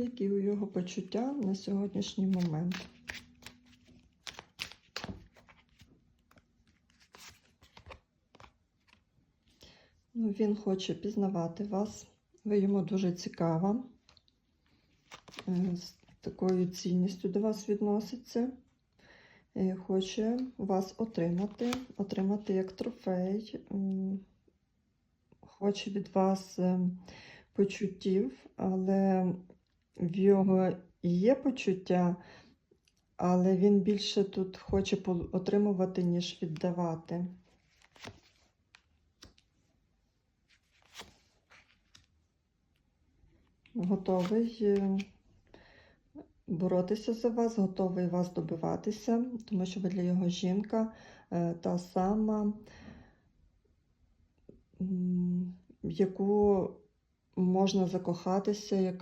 Які у його почуття на сьогоднішній момент? Ну, він хоче пізнавати вас. Ви йому дуже цікава. Е, З такою цінністю до вас відноситься. Е, Хоче вас отримати, отримати як трофей. Хоче від вас е, почуттів, але в його є почуття, але він більше тут хоче отримувати, ніж віддавати. Готовий е, боротися за вас, готовий вас добиватися, тому що ви для його жінка е, та сама, яку можна закохатися, яка